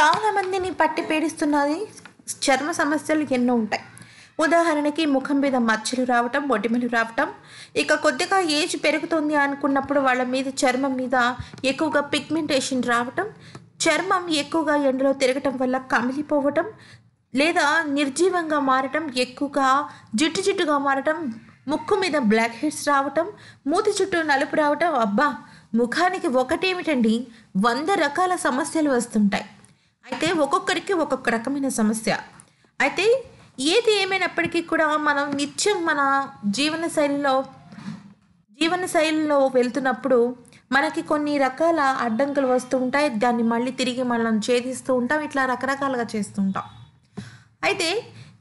చాలా మందిని పట్టి పీడిస్తున్నది చర్మ సమస్యలు ఎన్నో ఉంటాయి. ఉదాహరణకి ముఖం మీద మచ్చలు రావటం ఒడిమలు రావటం. ఇక కొద్దిగా ఏజ్ పెరుగుతుంది అనుకున్నప్పుడు వాళ్ళ మీద చర్మం మీద ఎక్కువగా పిగ్మెంటేషన్ రావటం చర్మం ఎక్కువగా ఎండలో తిరగటం వల్ల కమిలిపోవటం లేదా నిర్జీవంగా మారటం ఎక్కువగా జిట్టు జిట్టుగా మారటం ముక్కు మీద బ్లాక్ హెడ్స్ రావటం మూతి చుట్టూ నలుపు రావటం. అబ్బా! ముఖానికి ఒకటేమిటండి? వంద రకాల సమస్యలు వస్తుంటాయి. అయితే ఒక్కొక్కరికి ఒక్కొక్క రకమైన సమస్య. అయితే ఏది ఏమైనప్పటికీ కూడా మనం నిత్యం మన జీవన శైలిలో జీవన శైలిలో వెళ్తున్నప్పుడు మనకి కొన్ని రకాల అడ్డంకులు వస్తూ ఉంటాయి. దాన్ని మళ్ళీ తిరిగి మనం ఛేదిస్తూ ఉంటాం. ఇట్లా రకరకాలుగా చేస్తూ ఉంటాం. అయితే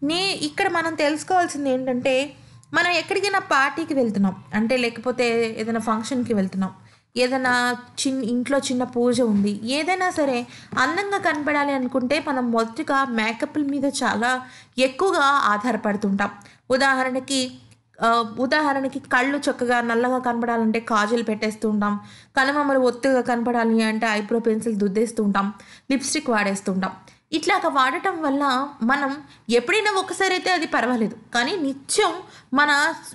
నే ఇక్కడ మనం తెలుసుకోవాల్సింది ఏంటంటే మనం ఎక్కడికైనా పార్టీకి వెళ్తున్నాం. అంటే లేకపోతే ఏదైనా ఫంక్షన్కి వెళ్తున్నాం. ఏదైనా చిన్ ఇంట్లో చిన్న పూజ ఉంది. ఏదైనా సరే అందంగా కనపడాలి అనుకుంటే మనం మొదటిగా మేకప్ల మీద చాలా ఎక్కువగా ఆధారపడుతుంటాం. ఉదాహరణకి ఉదాహరణకి కళ్ళు చక్కగా నల్లగా కనపడాలంటే కాజల్ పెట్టేస్తూ ఉంటాం కనుమమ్మలు ఒత్తుగా కనపడాలి అంటే ఐబ్రో పెన్సిల్ దుద్దేస్తుంటాం. లిప్స్టిక్ వాడేస్తుంటాం. ఇట్లాగ వాడటం వల్ల మనం ఎప్పుడైనా ఒకసారి అయితే అది పర్వాలేదు. కానీ నిత్యం మన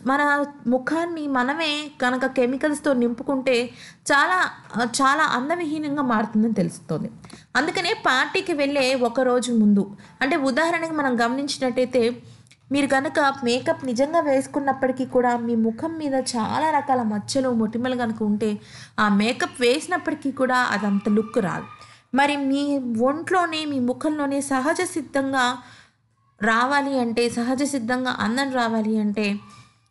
మన ముఖాన్ని మనమే కనుక కెమికల్స్తో నింపుకుంటే చాలా చాలా అందవిహీనంగా మారుతుందని తెలుస్తుంది. అందుకనే పార్టీకి వెళ్ళే ఒక రోజు ముందు అంటే ఉదాహరణకి మనం గమనించినట్టయితే మీరు కనుక మేకప్ నిజంగా వేసుకున్నప్పటికీ కూడా మీ ముఖం మీద చాలా రకాల మచ్చలు మొటిమలు కనుక ఉంటే ఆ మేకప్ వేసినప్పటికీ కూడా అదంత లుక్ రాదు. మరి మీ ఒంట్లోనే మీ ముఖంలోనే సహజ సిద్ధంగా రావాలి అంటే సహజ సిద్ధంగా అందం రావాలి అంటే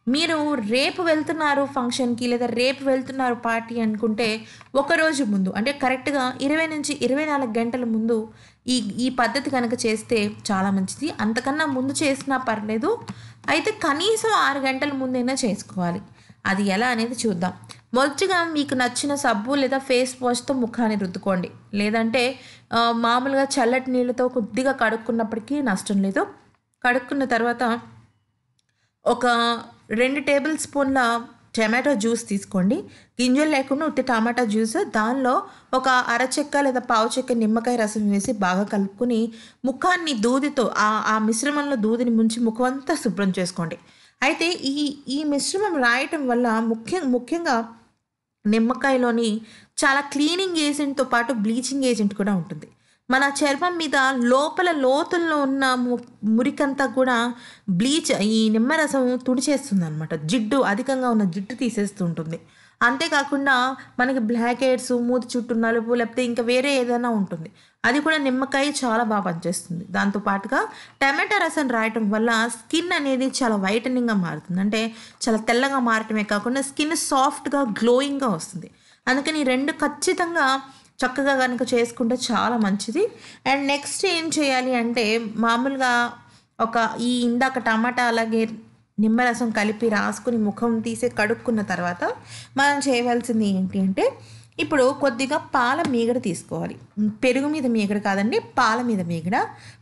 మీరు రేపు వెళ్తున్నారు ఫంక్షన్కి లేదా రేపు వెళ్తున్నారు పార్టీ అనుకుంటే ఒక రోజు ముందు అంటే కరెక్ట్గా ఇరవై నుంచి ఇరవై నాలుగు గంటల ముందు ఈ ఈ పద్ధతి కనుక చేస్తే చాలా మంచిది. అంతకన్నా ముందు చేసినా పర్లేదు. అయితే కనీసం ఆరు గంటల ముందైనా చేసుకోవాలి. అది ఎలా అనేది చూద్దాం. మొదటిగా మీకు నచ్చిన సబ్బు లేదా ఫేస్ వాష్తో ముఖాన్ని రుద్దుకోండి. లేదంటే మామూలుగా చల్లటి నీళ్ళతో కొద్దిగా కడుక్కున్నప్పటికీ నష్టం లేదు. కడుక్కున్న తర్వాత ఒక రెండు టేబుల్ స్పూన్ల టమాటో జ్యూస్ తీసుకోండి. గింజలు లేకుండా ఉత్తి టమాటా జ్యూస్ దానిలో ఒక అరచెక్క లేదా పావు చెక్క నిమ్మకాయ రసం వేసి బాగా కలుపుకొని ముఖాన్ని దూదితో ఆ ఆ మిశ్రమంలో దూదిని ముంచి ముఖం అంతా శుభ్రం చేసుకోండి. అయితే ఈ ఈ మిశ్రమం రాయటం వల్ల ముఖ్య ముఖ్యంగా నిమ్మకాయలోని చాలా క్లీనింగ్ ఏజెంట్తో పాటు బ్లీచింగ్ ఏజెంట్ కూడా ఉంటుంది. మన చర్మం మీద లోపల లోతుల్లో ఉన్న ము- మురికంతా కూడా బ్లీచ్ ఈ నిమ్మరసం తుడిచేస్తుంది అనమాట జిడ్డు అధికంగా ఉన్న జిడ్డు తీసేస్తుంటుంది. అంతేకాకుండా మనకి బ్లాక్ హెడ్స్ మూతి చుట్టూ నలుపు లేకపోతే ఇంకా వేరే ఏదైనా ఉంటుంది. అది కూడా నిమ్మకాయ చాలా బాగా పనిచేస్తుంది. దాంతో పాటుగా టమాటా రసం రాయటం వల్ల స్కిన్ అనేది చాలా వైటనింగ్గా మారుతుంది. అంటే చాలా తెల్లగా మారటమే కాకుండా స్కిన్ సాఫ్ట్గా గ్లోయింగ్గా వస్తుంది. అందుకని రెండు ఖచ్చితంగా చక్కగా కనుక చేసుకుంటే చాలా మంచిది. అండ్ నెక్స్ట్ ఏం చేయాలి అంటే మామూలుగా ఒక ఈ ఇందాక టమాటా అలాగే నిమ్మరసం కలిపి రాసుకుని ముఖం తీసి కడుక్కున్న తర్వాత మనం చేయవలసింది ఏంటి అంటే ఇప్పుడు కొద్దిగా పాల మీగడ తీసుకోవాలి. పెరుగు మీద మీగడ కాదండి పాల మీద మీగడ.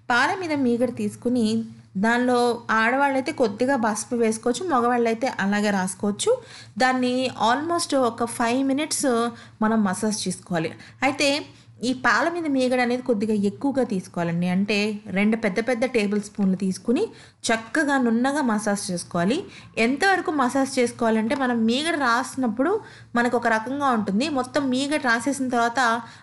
పాల మీద మీగడ తీసుకుని దానిలో ఆడవాళ్ళైతే కొద్దిగా పసుపు వేసుకోవచ్చు మగవాళ్ళైతే అలాగే రాసుకోవచ్చు. దాన్ని ఆల్మోస్ట్ ఒక ఫైవ్ మినిట్స్ మనం మసాజ్ చేసుకోవాలి. అయితే ఈ పాల మీద మీగడ అనేది కొద్దిగా ఎక్కువగా తీసుకోవాలండి. అంటే రెండు పెద్ద పెద్ద టేబుల్ స్పూన్లు తీసుకుని చక్కగా నున్నగా మసాజ్ చేసుకోవాలి. ఎంతవరకు మసాజ్ చేసుకోవాలంటే మనం మీగడ రాసినప్పుడు మనకు ఒక రకంగా ఉంటుంది. మొత్తం మీగడ రాసేసిన తర్వాత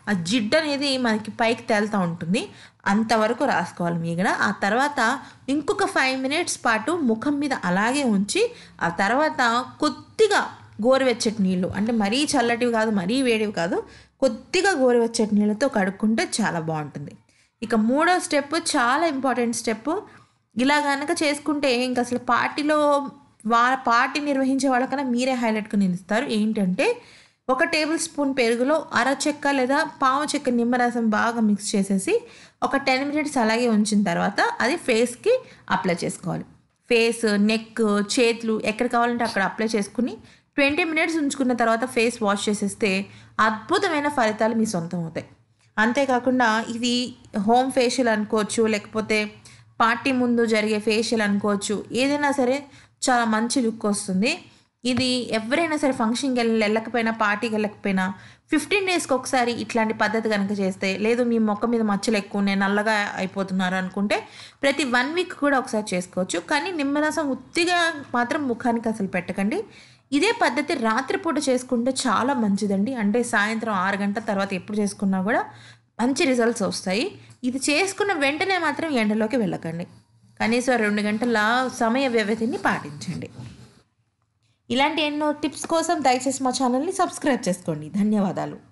ఆ జిడ్డు అనేది మనకి పైకి తేలుతూ ఉంటుంది. అంతవరకు రాసుకోవాలి మీగడ. ఆ తర్వాత ఇంకొక ఫైవ్ మినిట్స్ పాటు ముఖం మీద అలాగే ఉంచి ఆ తర్వాత కొద్దిగా గోరువెచ్చటి నీళ్ళు అంటే మరీ చల్లటివి కాదు మరీ వేడివి కాదు కొద్దిగా గోరువెచ్చటి నీళ్ళతో కడుక్కుంటే చాలా బాగుంటుంది. ఇక మూడో స్టెప్ చాలా ఇంపార్టెంట్ స్టెప్. ఇలా కనుక చేసుకుంటే ఇంక అసలు పార్టీలో వా పార్టీ నిర్వహించే వాళ్ళకన్నా మీరే హైలైట్గా నిలుస్తారు. ఏంటంటే ఒక టేబుల్ స్పూన్ పెరుగులో అర చెక్క లేదా పావు చెక్క నిమ్మరసం బాగా మిక్స్ చేసేసి ఒక టెన్ మినిట్స్ అలాగే ఉంచిన తర్వాత అది ఫేస్కి అప్లై చేసుకోవాలి. ఫేస్ నెక్ చేతులు ఎక్కడ కావాలంటే అక్కడ అప్లై చేసుకుని ట్వంటీ మినిట్స్ ఉంచుకున్న తర్వాత ఫేస్ వాష్ చేసేస్తే అద్భుతమైన ఫలితాలు మీ సొంతం అవుతాయి. అంతేకాకుండా ఇది హోమ్ ఫేషియల్ అనుకోవచ్చు లేకపోతే పార్టీ ముందు జరిగే ఫేషియల్ అనుకోవచ్చు ఏదైనా సరే చాలా మంచి లుక్ వస్తుంది. ఇది ఎవరైనా సరే ఫంక్షన్కి వెళ్ళి వెళ్ళకపోయినా పార్టీకి వెళ్ళకపోయినా ఫిఫ్టీన్ డేస్కి ఒకసారి ఇట్లాంటి పద్ధతి కనుక చేస్తే లేదు మీ మొక్క మీద మచ్చలు ఎక్కువ నేను నల్లగా అయిపోతున్నారు అనుకుంటే ప్రతి వన్ వీక్ కూడా ఒకసారి చేసుకోవచ్చు. కానీ నిమ్మరసం ఉత్తిగా మాత్రం ముఖానికి అసలు పెట్టకండి. ఇదే పద్ధతి రాత్రిపూట చేసుకుంటే చాలా మంచిదండి. అంటే సాయంత్రం ఆరు గంటల తర్వాత ఎప్పుడు చేసుకున్నా కూడా మంచి రిజల్ట్స్ వస్తాయి. ఇది చేసుకున్న వెంటనే మాత్రం ఎండలోకి వెళ్ళకండి. కనీసం రెండు గంటల సమయ వ్యవధిని పాటించండి. ఇలాంటి ఎన్నో టిప్స్ కోసం దయచేసి మా ఛానల్ని సబ్స్క్రైబ్ చేసుకోండి. ధన్యవాదాలు.